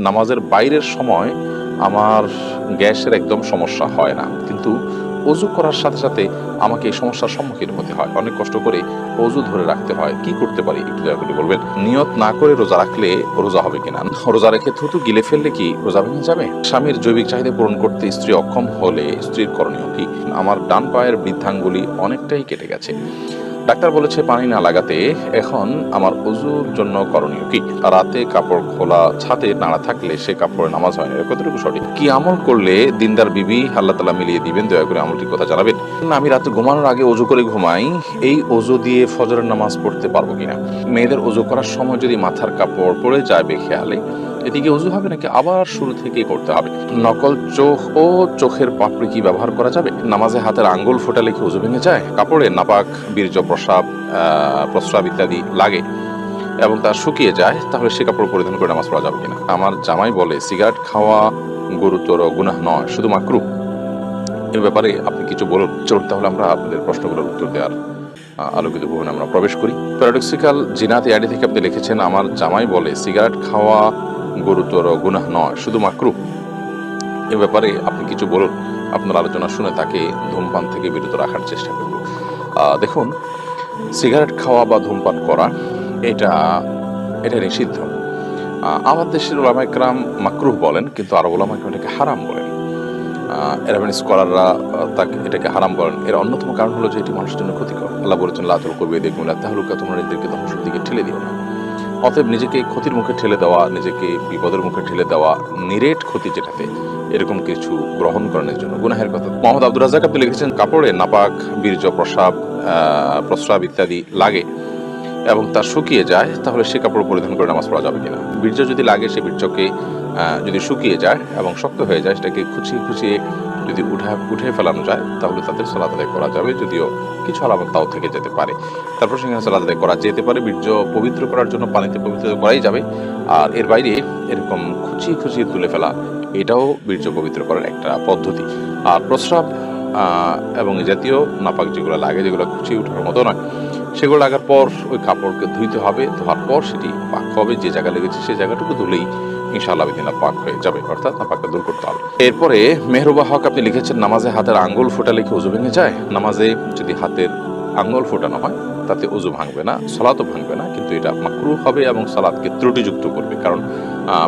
নামাজের বাইরের সময় আমার গ্যাসের একদম সমস্যা হয় না। কিন্তু অজু করার সাথে সাথে আমাকে এই সমস্যার সম্মুখীন হতে হয়। অনেক কষ্ট করে অজু ধরে রাখতে হয়। কি করতে পারি? একটু দয়া করে বলবেন। নিয়ত না করে রোজা রাখলে রোজা হবে কিনা? রোজা রেখে থুতু গিলে ফেললে কি রোজা ভেঙে যাবে? স্বামীর জৈবিক চাহিদা পূরণ করতে স্ত্রী অক্ষম হলে স্ত্রীর করণীয় কি? আমার ডান পায়ের বৃদ্ধাঙ্গুলি অনেকটাই কেটে গেছে। ডাক্তার বলেছে পানি না লাগাতে এখন আমার অজুর জন্য করণীয় কি? রাতে কাপড় খোলা, ছাদে নাড়া থাকলে সে কাপড়ে নামাজ হয় না। কতটুকু সঠিক। কি আমল করলে দিনদার বিবি আল্লাহ তালা মিলিয়ে দিবেন? দয়া করে আমলটির কথা জানাবেন। আমি রাতে ঘুমানোর আগে অজু করে ঘুমাই। এই অজু দিয়ে ফজরের নামাজ পড়তে পারব কিনা? মেয়েদের অজু করার সময় যদি মাথার কাপড় পরে যায় বেখেয়ালে এদিকে অজু হবে নাকি আবার শুরু থেকেই করতে হবে? নকল চোখ ও চোখের পাপড়ি কি ব্যবহার করা যাবে? নামাজে হাতের আঙ্গুল ফোটালে কি অজু ভেঙে যায়? কাপড়ে নাপাক, বীর্য প্রসাব প্রস্রাব ইত্যাদি লাগে এবং তা শুকিয়ে যায়, তাহলে সে কাপড় পরিধান করে নামাজ পড়া যাবে কিনা? আমার জামাই বলে, সিগারেট খাওয়া গুরুতর গুনাহ নয়, শুধু মাকরু। এ ব্যাপারে আপনি কিছু বলুন। চলুন তাহলে আমরা আপনাদের প্রশ্নগুলোর উত্তর দেওয়ার আলোকিত ভবনে আমরা প্রবেশ করি। প্যারাডক্সিক্যাল জিনাত ইয়াডি থেকে আপনি লিখেছেন, আমার জামাই বলে, সিগারেট খাওয়া গুরুতর গুনাহ নয় শুধু মাকরু এ ব্যাপারে আপনি কিছু বলুন, আপনার আলোচনা শুনে তাকে ধূমপান থেকে বিরত রাখার চেষ্টা করব। দেখুন, সিগারেট খাওয়া বা ধূমপান করা, এটা এটা নিষিদ্ধ। আমার দেশের ওলামাইকরাম মাকরুহ বলেন, কিন্তু আরব ওলামাইকরাম এটাকে হারাম বলেন। এরাবেন স্কলাররা তাকে, এটাকে হারাম বলেন। এর অন্যতম কারণ হলো যে এটি মানুষের জন্য ক্ষতিকর। আল্লাহ বলেছেন লাতুল করবে দেখুন তাহলুকা তোমরা নিজেদেরকে ধ্বংসের দিকে ঠেলে দিও না। অতএব নিজেকে ক্ষতির মুখে ঠেলে দেওয়া, নিজেকে বিপদের মুখে ঠেলে দেওয়া, নিরেট ক্ষতি যেটাতে এরকম কিছু গ্রহণ করানোর জন্য গুনাহের কথা। মোহাম্মদ আব্দুল রাজাক আপনি লিখেছেন, কাপড়ে নাপাক, বীর্য প্রসাব প্রস্রাব ইত্যাদি লাগে এবং তা শুকিয়ে যায়, তাহলে সে কাপড় পরিধান করে নামাজ পড়া যাবে কিনা? বীর্য যদি লাগে, সে বীর্যকে যদি শুকিয়ে যায় এবং শক্ত হয়ে যায়, সেটাকে খুচিয়ে খুচিয়ে যদি উঠা, উঠে ফেলানো যায়, তাহলে তাদের সালাদ আদায় করা যাবে, যদিও কিছু আলামত তাও থেকে যেতে পারে। তারপর সেখানে সালাদ আদায় করা যেতে পারে, বীর্য পবিত্র করার জন্য পানিতে পবিত্র করাই যাবে। আর এর বাইরে এরকম খুচিয়ে খুচিয়ে তুলে ফেলা, এটাও বীর্য পবিত্র করার একটা পদ্ধতি। আর প্রস্রাব এবং জাতীয় নাপাক যেগুলো লাগে, যেগুলো খুচিয়ে ওঠার মতো নয়, সেগুলো লাগার পর ওই কাপড়কে ধুইতে হবে, ধোয়ার পর সেটি পাক হবে, যে জায়গা লেগেছে সেই জায়গাটুকু ধুলেই ইনশাআল্লাহ বিদিনা পাক হয়ে যাবে, অর্থাৎ নাপাকটা দূর করতে হবে। এরপরে মেহরুবা হক, আপনি লিখেছেন নামাজে হাতের আঙ্গুল ফোটালে কি উজু ভেঙে যায়। নামাজে যদি হাতের আঙ্গুল ফোটানো হয়, তাতে উজু ভাঙবে না, সলাতও ভাঙবে না, কিন্তু এটা মাকরু হবে এবং সালাদকে ত্রুটিযুক্ত করবে। কারণ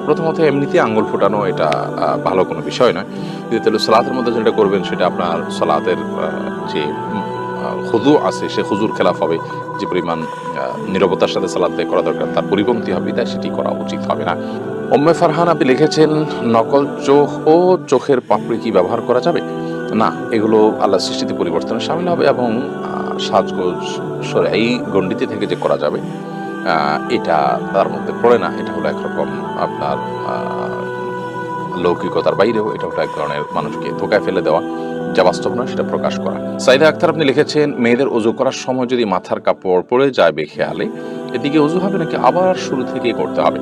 প্রথমত এমনিতে আঙ্গুল ফোটানো এটা ভালো কোনো বিষয় নয়। দ্বিতীয়ত হলো সালাতের মধ্যে যেটা করবেন, সেটা আপনার সালাতের যে খুজু আছে, সে খুজুর খেলাফ হবে, যে পরিমাণ নীরবতার সাথে সালাদ করা দরকার, তার পরিপন্থী হবে তাই সেটি করা উচিত হবে না। ওম্মে ফারহান, আপনি লিখেছেন, নকল চোখ ও চোখের পাপড়ি কি ব্যবহার করা যাবে? না, এগুলো আল্লাহ সৃষ্টিতে পরিবর্তনে সামিল হবে এবং সাজগোজ সরে এই গণ্ডিতে থেকে যে করা যাবে এটা তার মধ্যে পড়ে না। এটা হলো একরকম আপনার লৌকিকতার বাইরেও এটা হলো এক ধরনের মানুষকে ধোকায় ফেলে দেওয়া, যা বাস্তব নয়, সেটা প্রকাশ করা। সাইদা আক্তার, আপনি লিখেছেন, মেয়েদের অজু করার সময় যদি মাথার কাপড় পরে যায় বেখেয়ালে, এদিকে অজু হবে নাকি আবার শুরু থেকেই করতে হবে?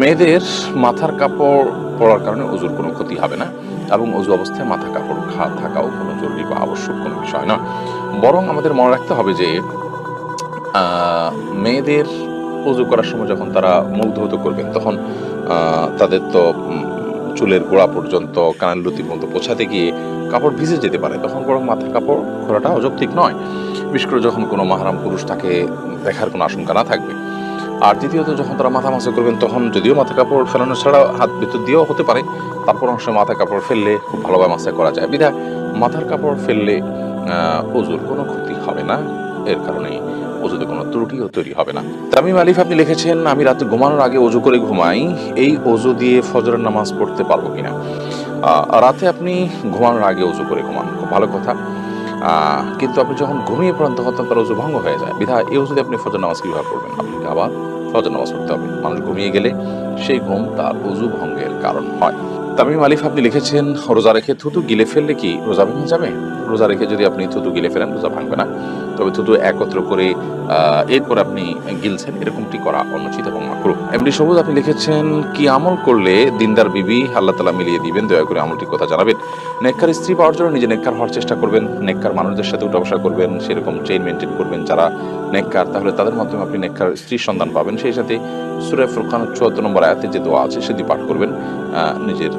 মেয়েদের মাথার কাপড় পরার কারণে অজুর কোনো ক্ষতি হবে না এবং অজু অবস্থায় মাথা কাপড় খা, থাকাও কোনো জরুরি বা আবশ্যক কোনো বিষয় নয় বরং আমাদের মনে রাখতে হবে যে মেয়েদের অজু করার সময় যখন তারা মুখ ধৌত করবেন, তখন তাদের তো চুলের গোড়া পর্যন্ত, কানের লুতি পর্যন্ত পৌঁছাতে গিয়ে কাপড় ভিজে যেতে পারে, তখন বরং মাথার কাপড় খোলাটা অযৌক্তিক নয়। বিশেষ করে যখন কোনো মাহারাম পুরুষ তাকে দেখার কোনো আশঙ্কা না থাকবে। আর দ্বিতীয়ত, যখন তারা মাথা মাসে করবেন, তখন যদিও মাথা কাপড় ফেলানো ছাড়া হাত ভিতর দিয়েও হতে পারে, তারপর অংশে মাথা কাপড় ফেললে খুব ভালোভাবে মাসা করা যায়। বিধায় মাথার কাপড় ফেললে অজুর কোনো ক্ষতি হবে না, এর কারণে অজুতে কোনো ত্রুটিও তৈরি হবে না। তামিম আলিফ, আপনি লিখেছেন, আমি রাতে ঘুমানোর আগে অজু করে ঘুমাই, এই অজু দিয়ে ফজরের নামাজ পড়তে পারব কিনা? রাতে আপনি ঘুমানোর আগে অজু করে ঘুমান, খুব ভালো কথা। কিন্তু আপনি যখন ঘুমিয়ে পড়েন, তখন তার অজু ভঙ্গ হয়ে যায়। বিধা এই যদি আপনি ফজর নামাজ ব্যবহার পড়বেন? আপনাকে আবার ফজর নামাজ পড়তে হবে। মানুষ ঘুমিয়ে গেলে সেই ঘুম তার উজু ভঙ্গের কারণ হয়। তামিম আলিফ, আপনি লিখেছেন, রোজা রেখে থুতু গিলে ফেললে কি রোজা ভেঙে যাবে? রোজা রেখে যদি আপনি থুতু গিলে ফেলেন, রোজা ভাঙবে না। তবে থুতু একত্র করে এরপর আপনি গিলছেন, এরকমটি করা অনুচিত এবং মাকরু এমনি সবুজ, আপনি লিখেছেন, কি আমল করলে দিনদার বিবি আল্লাহ তালা মিলিয়ে দিবেন, দয়া করে আমলটির কথা জানাবেন। নেককার স্ত্রী পাওয়ার জন্য নিজে নেককার হওয়ার চেষ্টা করবেন, নেককার মানুষদের সাথে উঠা বসা করবেন, সেরকম চেইন মেনটেন করবেন যারা নেককার, তাহলে তাদের মাধ্যমে আপনি নেককার স্ত্রীর সন্ধান পাবেন। সেই সাথে সুরে ফুরকান চুয়াত্তর নম্বর আয়াতে যে দোয়া আছে, সেটি পাঠ করবেন নিজের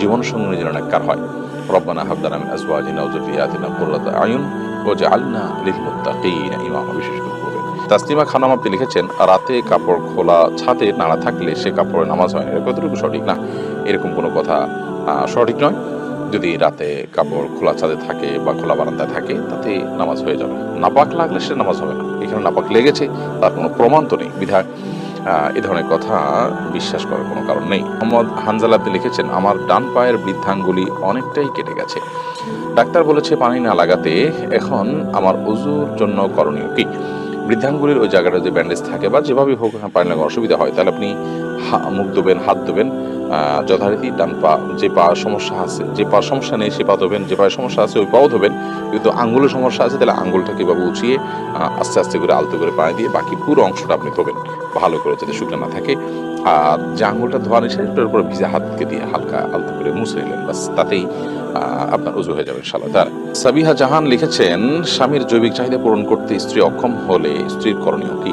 জীবন সঙ্গে যেন নেককার হয়। রব্বানা হাবদানা মিন আজওয়াজিনা ওয়া আয়ুন ওয়াজআলনা লিল মুত্তাকিনা ইমামা বিশেষ করে করবেন তাসলিমা খানম আপনি লিখেছেন, রাতে কাপড় খোলা ছাদে নাড়া থাকলে সে কাপড়ে নামাজ হয় এটা কতটুকু সঠিক? না, এরকম কোনো কথা সঠিক নয়। যদি রাতে কাপড় খোলা ছাদে থাকে বা খোলা বারান্দায় থাকে, তাতে নামাজ হয়ে যাবে। নাপাক লাগলে সে নামাজ হবে না। এখানে নাপাক লেগেছে, তার কোনো প্রমাণ তো নেই। বিধায় এ ধরনের কথা বিশ্বাস করার কোনো কারণ নেই। মোহাম্মদ হানজাল আপনি লিখেছেন, আমার ডান পায়ের বৃদ্ধাঙ্গুলি অনেকটাই কেটে গেছে। ডাক্তার বলেছে পানি না লাগাতে এখন আমার অজুর জন্য করণীয় কি? বৃদ্ধাঙ্গুলির ওই জায়গাটা যদি ব্যান্ডেজ থাকে বা যেভাবেই হোক পানি লাগানোর অসুবিধা হয়। তাহলে আপনি মুখ ধোবেন, হাত ধোবেন যথারীতি ডান পা, যে পা সমস্যা আছে, যে পা সমস্যা নেই, সে পা ধোবেন, যে পায়ে সমস্যা আছে, ওই পাও ধোবেন, কিন্তু আঙ্গুলের সমস্যা আছে, তাহলে আঙ্গুলটাকে এভাবে উঁচিয়ে আস্তে আস্তে করে আলতো করে পানি দিয়ে বাকি পুরো অংশটা আপনি ধোবেন, ভালো করে যাতে শুকনো না থাকে। আর যে আঙুলটা ধোয়া নিচ্ছে সেটার উপরে ভিজে হাতকে দিয়ে হালকা আলতো করে মুছে নিলেন বাস তাতেই আপনার উজু হয়ে যাবে ইনশাআল্লাহ। তার সাবিহা জাহান লিখেছেন, স্বামীর জৈবিক চাহিদা পূরণ করতে স্ত্রী অক্ষম হলে স্ত্রীর করণীয় কি?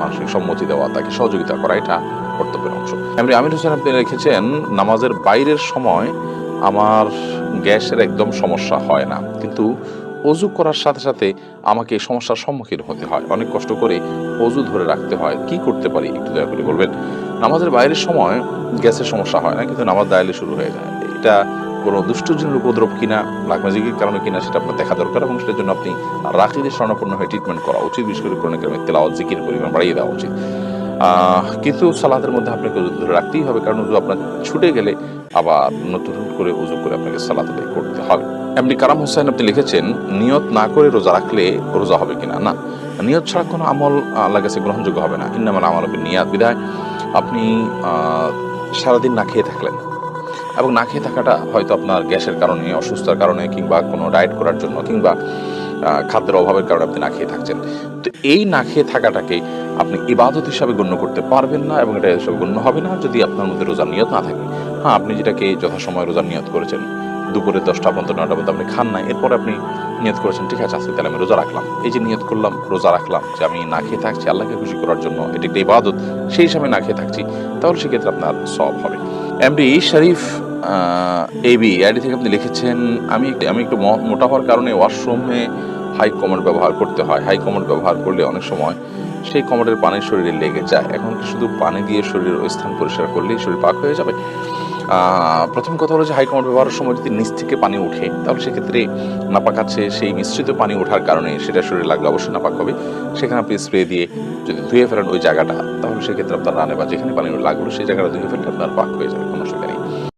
মানসিক সম্মতি দেওয়া, তাকে সহযোগিতা করা, এটা কর্তব্যের অংশ। এমনি আমির হোসেন, আপনি লিখেছেন, নামাজের বাইরের সময় আমার গ্যাসের একদম সমস্যা হয় না। কিন্তু অজু করার সাথে সাথে আমাকে এই সমস্যার সম্মুখীন হতে হয়। অনেক কষ্ট করে অজু ধরে রাখতে হয়। কি করতে পারি? একটু দয়া করে বলবেন। নামাজের বাইরের সময় গ্যাসের সমস্যা হয় না, কিন্তু নামাজ দাঁড়ালে শুরু হয়ে যায়। এটা কোনো দুষ্টজনের উপদ্রব কিনা লাগমাজিগির কারণে কিনা, সেটা আপনার দেখা দরকার এবং সেটার জন্য আপনি রাখিদের স্বর্ণপূর্ণ হয়ে ট্রিটমেন্ট করা উচিত। বিশেষ করে কোনো ক্রমে তেলাওয়াত জিকির পরিমাণ বাড়িয়ে দেওয়া উচিত। কিন্তু সালাদের মধ্যে আপনাকে উজু ধরে রাখতেই হবে, কারণ উজু আপনার ছুটে গেলে আবার নতুন করে উজু করে আপনাকে সালাদ করতে হবে। এমনি কারাম হোসেন আপনি লিখেছেন, নিয়ত না করে রোজা রাখলে রোজা হবে কিনা? না, নিয়ত ছাড়া কোনো আমল আল্লাহ কাছে গ্রহণযোগ্য হবে না। ইন্নামাল আমল হবে নিয়াত। বিধায় আপনি সারাদিন না খেয়ে থাকলেন। এবং না খেয়ে থাকাটা হয়তো আপনার গ্যাসের কারণে, অসুস্থতার কারণে কিংবা কোনো ডায়েট করার জন্য কিংবা খাদ্যের অভাবের কারণে আপনি না খেয়ে থাকছেন। তো এই না খেয়ে থাকাটাকে আপনি ইবাদত হিসাবে গণ্য করতে পারবেন না এবং এটা হিসাবে গণ্য হবে না যদি আপনার মধ্যে রোজার নিয়ত না থাকে। হ্যাঁ আপনি যেটাকে যথাসময় রোজার নিয়ত করেছেন, দুপুরে দশটা পর্যন্ত নটা পর্যন্ত আপনি খান নাই, এরপর আপনি নিয়ত করেছেন, ঠিক আছে, আজকে তাহলে আমি রোজা রাখলাম। এই যে নিয়ত করলাম, রোজা রাখলাম, যে আমি না খেয়ে থাকছি, আল্লাহকে খুশি করার জন্য এটি একটা ইবাদত, সেই হিসাবে না খেয়ে থাকছি, তাহলে সেক্ষেত্রে আপনার সব হবে। এমডি শরীফ এবি আইডি থেকে আপনি লিখেছেন, আমি আমি একটু মোটা হওয়ার কারণে ওয়াশরুমে হাই কমোড ব্যবহার করতে হয়। হাই কমোড ব্যবহার করলে অনেক সময় সেই কমোডের পানি শরীরে লেগে যায়। এখন শুধু পানি দিয়ে শরীরের ওই স্থান পরিষ্কার করলেই শরীর পাক হয়ে যাবে? প্রথম কথা হলো যে হাই কমোড ব্যবহারের সময় যদি নিচ থেকে পানি উঠে তাহলে সেক্ষেত্রে নাপাক আছে সেই মিশ্রিত পানি ওঠার কারণে সেটা শরীরে লাগলে অবশ্যই নাপাক হবে। সেখানে আপনি স্প্রে দিয়ে যদি ধুয়ে ফেলেন ওই জায়গাটা, তাহলে সেক্ষেত্রে আপনার রানে বা যেখানে পানি লাগল সেই জায়গাটা ধুয়ে ফেললে আপনার পাক হয়ে যাবে, কোনো অসুবিধা নেই।